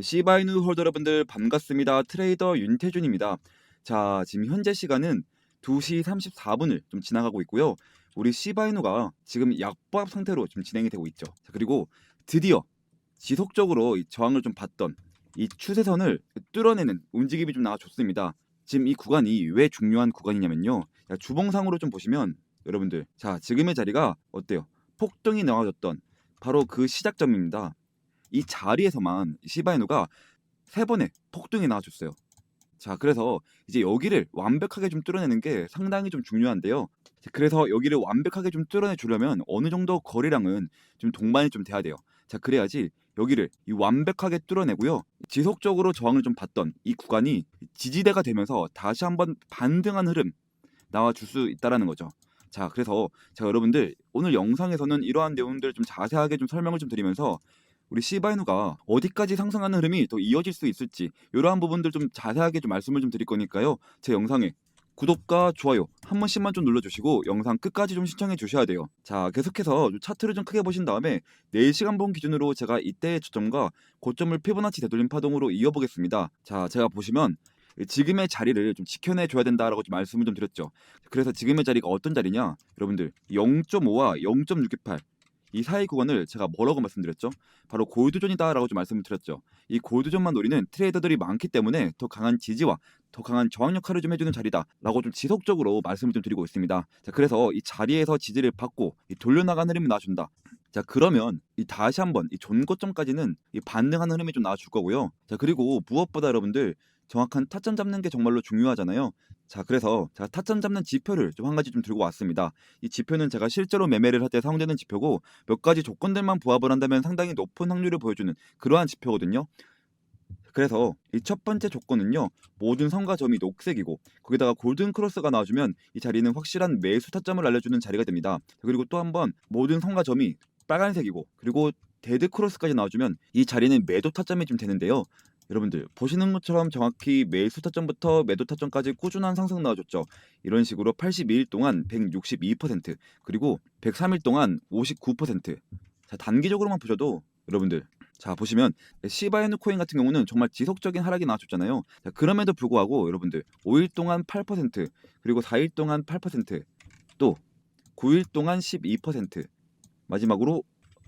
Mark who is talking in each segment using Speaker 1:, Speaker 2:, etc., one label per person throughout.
Speaker 1: 시바이누 홀더 여러분들 반갑습니다. 트레이더 윤태준입니다. 자, 지금 현재 시간은 2시 34분을 좀 지나가고 있고요. 우리 시바이누가 지금 약보합 상태로 좀 진행이 되고 있죠. 자, 그리고 드디어 지속적으로 이 저항을 좀 받던 이 추세선을 뚫어내는 움직임이 좀 나와줬습니다. 지금 이 구간이 왜 중요한 구간이냐면요. 자, 주봉상으로 좀 보시면 여러분들 자 지금의 자리가 어때요? 폭등이 나와줬던 바로 그 시작점입니다. 이 자리에서만 시바이누가 세 번의 폭등이 나와줬어요. 자, 그래서 이제 여기를 완벽하게 좀 뚫어내는 게 상당히 좀 중요한데요. 자, 그래서 여기를 완벽하게 좀 뚫어내 주려면 어느 정도 거리랑은 좀 동반이 좀 돼야 돼요. 자, 그래야지 여기를 이 완벽하게 뚫어내고요. 지속적으로 저항을 좀 받던 이 구간이 지지대가 되면서 다시 한번 반등한 흐름 나와 줄 수 있다라는 거죠. 자, 그래서 제가 여러분들 오늘 영상에서는 이러한 내용들을 좀 자세하게 좀 설명을 좀 드리면서 우리 시바이누가 어디까지 상승하는 흐름이 더 이어질 수 있을지 이러한 부분들 좀 자세하게 좀 말씀을 좀 드릴 거니까요. 제 영상에 구독과 좋아요 한 번씩만 좀 눌러주시고 영상 끝까지 좀 시청해 주셔야 돼요. 자 계속해서 차트를 좀 크게 보신 다음에 4시간 본 기준으로 제가 이때의 저점과 고점을 피보나치 되돌림 파동으로 이어보겠습니다. 자 제가 보시면 지금의 자리를 좀 지켜내 줘야 된다라고 좀 말씀을 좀 드렸죠. 그래서 지금의 자리가 어떤 자리냐? 여러분들 0.5와 0.628 이 사이 구간을 제가 뭐라고 말씀드렸죠? 바로 골드존이다라고 좀 말씀을 드렸죠. 이 골드존만 노리는 트레이더들이 많기 때문에 더 강한 지지와 더 강한 저항 역할을 좀 해주는 자리다라고 좀 지속적으로 말씀을 좀 드리고 있습니다. 자, 그래서 이 자리에서 지지를 받고 이 돌려나가는 흐름이 나와준다. 자, 그러면 이 다시 한번 이 존고점까지는 이 반등하는 흐름이 좀 나와줄 거고요. 자, 그리고 무엇보다 여러분들 정확한 타점 잡는 게 정말로 중요하잖아요. 자, 그래서 제가 타점 잡는 지표를 좀 한 가지 좀 들고 왔습니다. 이 지표는 제가 실제로 매매를 할 때 사용되는 지표고 몇 가지 조건들만 부합을 한다면 상당히 높은 확률을 보여주는 그러한 지표거든요. 그래서 이 첫 번째 조건은요 모든 성과 점이 녹색이고 거기다가 골든 크로스가 나와주면 이 자리는 확실한 매수 타점을 알려주는 자리가 됩니다. 그리고 또 한번 모든 성과 점이 빨간색이고 그리고 데드 크로스까지 나와주면 이 자리는 매도 타점이 좀 되는데요. 여러분들 보시는 것처럼 정확히 매수 타점부터 매도 타점까지 꾸준한 상승 나와줬죠. 이런 식으로 82일 동안 162% 그리고 103일 동안 59%. 자 단기적으로만 보셔도 여러분들 자 보시면 시바이누 코인 같은 경우는 정말 지속적인 하락이 나와줬잖아요. 자, 그럼에도 불구하고 여러분들 5일 동안 8% 그리고 4일 동안 8%또 9일 동안 12% 마지막으로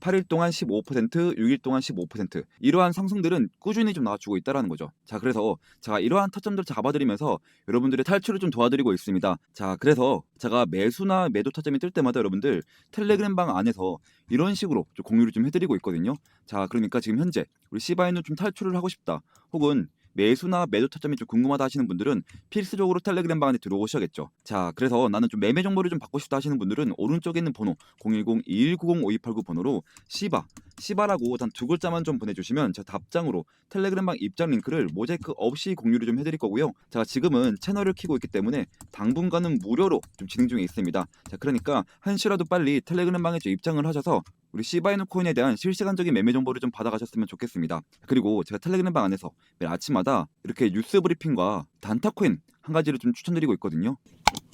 Speaker 1: 8일 동안 15%, 6일 동안 15% 이러한 상승들은 꾸준히 좀 나와주고 있다라는 거죠. 자 그래서 제가 이러한 타점들을 잡아드리면서 여러분들의 탈출을 좀 도와드리고 있습니다. 자 그래서 제가 매수나 매도 타점이 뜰 때마다 여러분들 텔레그램 방 안에서 이런 식으로 좀 공유를 좀 해드리고 있거든요. 자 그러니까 지금 현재 우리 시바이는 좀 탈출을 하고 싶다. 혹은 매수나 매도 타점이 좀 궁금하다 하시는 분들은 필수적으로 텔레그램 방 안에 들어오셔야겠죠. 자, 그래서 나는 좀 매매 정보를 좀 받고 싶다 하시는 분들은 오른쪽에 있는 번호 010-2190-5289 번호로 시바, 시바라고 단 두 글자만 좀 보내주시면 제가 답장으로 텔레그램 방 입장 링크를 모자이크 없이 공유를 좀 해드릴 거고요. 제가 지금은 채널을 키고 있기 때문에 당분간은 무료로 좀 진행 중에 있습니다. 자, 그러니까 한시라도 빨리 텔레그램 방에 좀 입장을 하셔서 우리 시바이누 코인에 대한 실시간적인 매매 정보를 좀 받아가셨으면 좋겠습니다. 그리고 제가 텔레그램 방 안에서 매일 아침마다 이렇게 뉴스 브리핑과 단타 코인 한 가지를 좀 추천드리고 있거든요.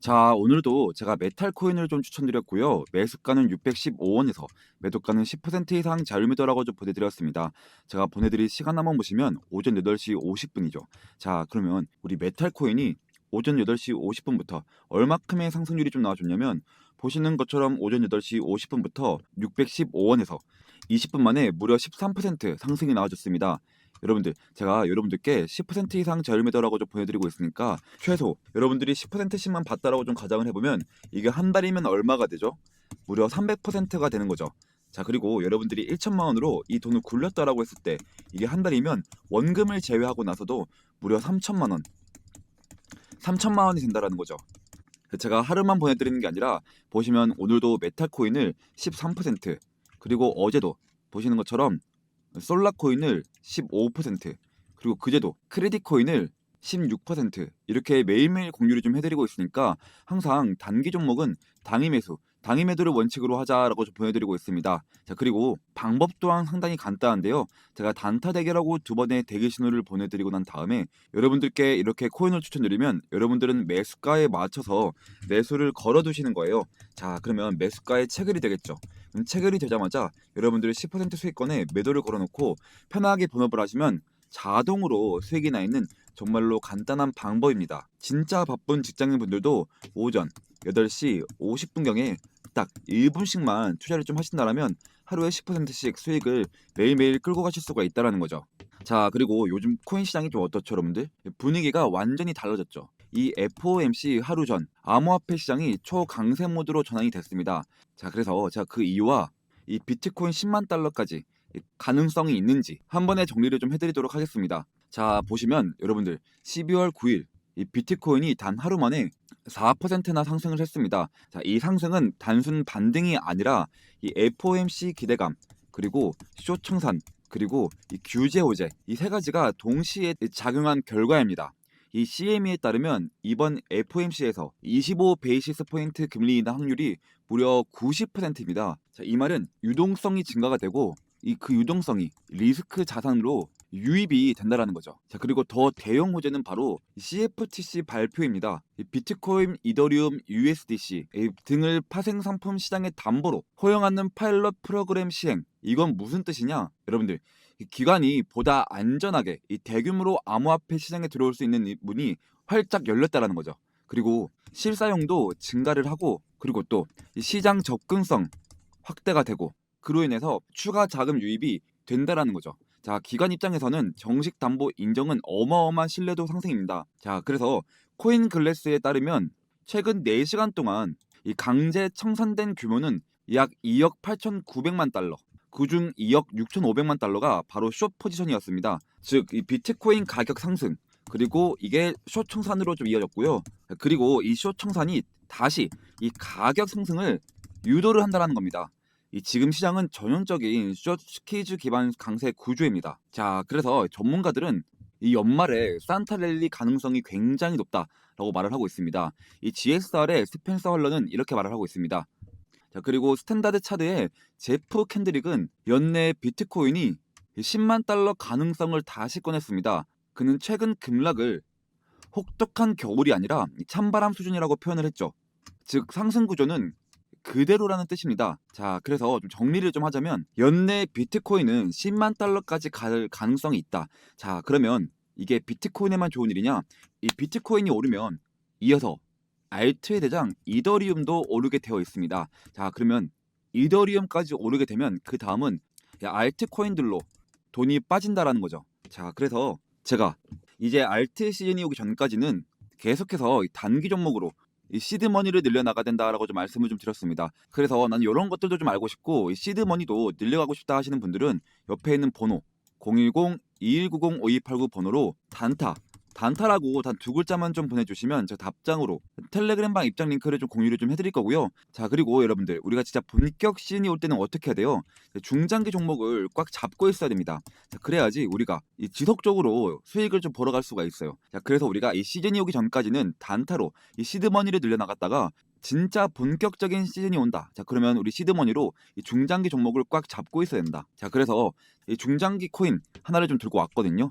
Speaker 1: 자, 오늘도 제가 메탈 코인을 좀 추천드렸고요. 매수가는 615원에서 매도가는 10% 이상 자율매도라고 좀 보내드렸습니다. 제가 보내드릴 시간 한번 보시면 오전 8시 50분이죠. 자, 그러면 우리 메탈 코인이 오전 8시 50분부터 얼마큼의 상승률이 좀 나와줬냐면 보시는 것처럼 오전 8시 50분부터 615원에서 20분 만에 무려 13% 상승이 나와줬습니다. 여러분들 제가 여러분들께 10% 이상 자율매도라고 좀 보내드리고 있으니까 최소 여러분들이 10%씩만 받다라고 좀 가정을 해보면 이게 한 달이면 얼마가 되죠? 무려 300%가 되는 거죠. 자 그리고 여러분들이 1천만 원으로 이 돈을 굴렸다라고 했을 때 이게 한 달이면 원금을 제외하고 나서도 무려 3천만 원 3천만 원이 된다라는 거죠. 제가 하루만 보내드리는 게 아니라 보시면 오늘도 메탈 코인을 13% 그리고 어제도 보시는 것처럼 솔라 코인을 15% 그리고 그제도 크레딧 코인을 16% 이렇게 매일매일 공유를 좀 해드리고 있으니까 항상 단기 종목은 당일 매수, 당일 매도를 원칙으로 하자라고 좀 보내드리고 있습니다. 자 그리고 방법 또한 상당히 간단한데요. 제가 단타 대결하고 두 번의 대기 신호를 보내드리고 난 다음에 여러분들께 이렇게 코인을 추천드리면 여러분들은 매수가에 맞춰서 매수를 걸어두시는 거예요. 자 그러면 매수가의 체결이 되겠죠. 음, 체결이 되자마자 여러분들의 10% 수익권에 매도를 걸어놓고 편하게 본업을 하시면 자동으로 수익이 나 있는 정말로 간단한 방법입니다. 진짜 바쁜 직장인분들도 오전 8시 50분경에 딱 1분씩만 투자를 좀 하신다라면 하루에 10%씩 수익을 매일매일 끌고 가실 수가 있다라는 거죠. 자, 그리고 요즘 코인 시장이 좀 어떻죠, 여러분들? 분위기가 완전히 달라졌죠. 이 FOMC 하루 전 암호화폐 시장이 초강세 모드로 전환이 됐습니다. 자, 그래서 제가 그 이유와 이 비트코인 10만 달러까지 이 가능성이 있는지 한 번에 정리를 좀 해드리도록 하겠습니다. 자, 보시면 여러분들 12월 9일 이 비트코인이 단 하루 만에 4%나 상승을 했습니다. 자, 이 상승은 단순 반등이 아니라 이 FOMC 기대감 그리고 쇼청산 그리고 이 규제 호재 이 세 가지가 동시에 작용한 결과입니다. 이 CME에 따르면 이번 FOMC에서 25 베이시스 포인트 금리 인하 확률이 무려 90%입니다. 자, 이 말은 유동성이 증가가 되고 이 그 유동성이 리스크 자산으로 유입이 된다라는 거죠. 자 그리고 더 대형 호재는 바로 CFTC 발표입니다. 이 비트코인, 이더리움, USDC 등을 파생 상품 시장의 담보로 허용하는 파일럿 프로그램 시행. 이건 무슨 뜻이냐? 여러분들 이 기관이 보다 안전하게 이 대규모로 암호화폐 시장에 들어올 수 있는 이 문이 활짝 열렸다라는 거죠. 그리고 실사용도 증가를 하고 그리고 또이 시장 접근성 확대가 되고 그로 인해서 추가 자금 유입이 된다라는 거죠. 자, 기관 입장에서는 정식 담보 인정은 어마어마한 신뢰도 상승입니다. 자, 그래서 코인 글래스에 따르면 최근 4시간 동안 이 강제 청산된 규모는 약 2억 8,900만 달러. 그중 2억 6,500만 달러가 바로 숏 포지션이었습니다. 즉, 이 비트코인 가격 상승 그리고 이게 숏 청산으로 좀 이어졌고요. 그리고 이 숏 청산이 다시 이 가격 상승을 유도를 한다는 겁니다. 이 지금 시장은 전형적인 숏 스퀴즈 기반 강세 구조입니다. 자, 그래서 전문가들은 이 연말에 산타 랠리 가능성이 굉장히 높다라고 말을 하고 있습니다. 이 GSR의 스펜서 헐러는 이렇게 말을 하고 있습니다. 자, 그리고 스탠다드 차드의 제프 캔드릭은 연내 비트코인이 10만 달러 가능성을 다시 꺼냈습니다. 그는 최근 급락을 혹독한 겨울이 아니라 찬바람 수준이라고 표현을 했죠. 즉 상승 구조는 그대로라는 뜻입니다. 자, 그래서 좀 정리를 좀 하자면 연내 비트코인은 10만 달러까지 갈 가능성이 있다. 자, 그러면 이게 비트코인에만 좋은 일이냐? 이 비트코인이 오르면 이어서 알트의 대장 이더리움도 오르게 되어 있습니다. 자, 그러면 이더리움까지 오르게 되면 그 다음은 알트 코인들로 돈이 빠진다라는 거죠. 자, 그래서 제가 이제 알트 시즌이 오기 전까지는 계속해서 단기 종목으로 이 시드 머니를 늘려나가야 된다라고 좀 말씀을 좀 드렸습니다. 그래서 난 이런 것들도 좀 알고 싶고 이 시드 머니도 늘려가고 싶다 하시는 분들은 옆에 있는 번호 010-2190-5289 번호로 단타 단타라고 단 두 글자만 좀 보내주시면 제가 답장으로 텔레그램방 입장 링크를 좀 공유를 좀 해드릴 거고요. 자 그리고 여러분들 우리가 진짜 본격 시즌이 올 때는 어떻게 해야 돼요? 중장기 종목을 꽉 잡고 있어야 됩니다. 자, 그래야지 우리가 이 지속적으로 수익을 좀 벌어갈 수가 있어요. 자 그래서 우리가 이 시즌이 오기 전까지는 단타로 이 시드머니를 늘려나갔다가 진짜 본격적인 시즌이 온다. 자, 그러면 우리 시드머니로 이 중장기 종목을 꽉 잡고 있어야 된다. 자, 그래서 이 중장기 코인 하나를 좀 들고 왔거든요.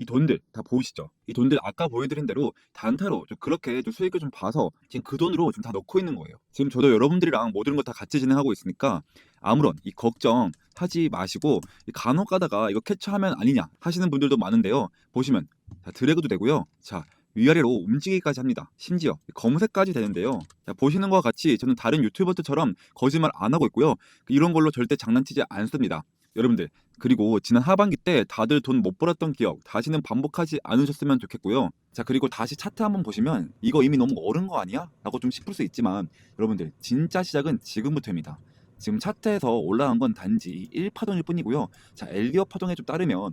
Speaker 1: 이 돈들 다 보이시죠? 이 돈들 아까 보여드린 대로 단타로 좀 그렇게 좀 수익을 좀 봐서 지금 그 돈으로 좀다 넣고 있는 거예요. 지금 저도 여러분들이랑 모든 걸 다 같이 진행하고 있으니까 아무런 이 걱정 하지 마시고 이 간혹 가다가 이거 캐치하면 아니냐 하시는 분들도 많은데요. 보시면 자, 드래그도 되고요. 자, 위아래로 움직이기까지 합니다. 심지어 검색까지 되는데요. 자, 보시는 것과 같이 저는 다른 유튜버들처럼 거짓말 안 하고 있고요. 이런 걸로 절대 장난치지 않습니다. 여러분들 그리고 지난 하반기 때 다들 돈 못 벌었던 기억 다시는 반복하지 않으셨으면 좋겠고요. 자 그리고 다시 차트 한번 보시면 이거 이미 너무 어른 거 아니야? 라고 좀 싶을 수 있지만 여러분들 진짜 시작은 지금부터입니다. 지금 차트에서 올라간 건 단지 1파동일 뿐이고요. 자 엘리어 파동에 좀 따르면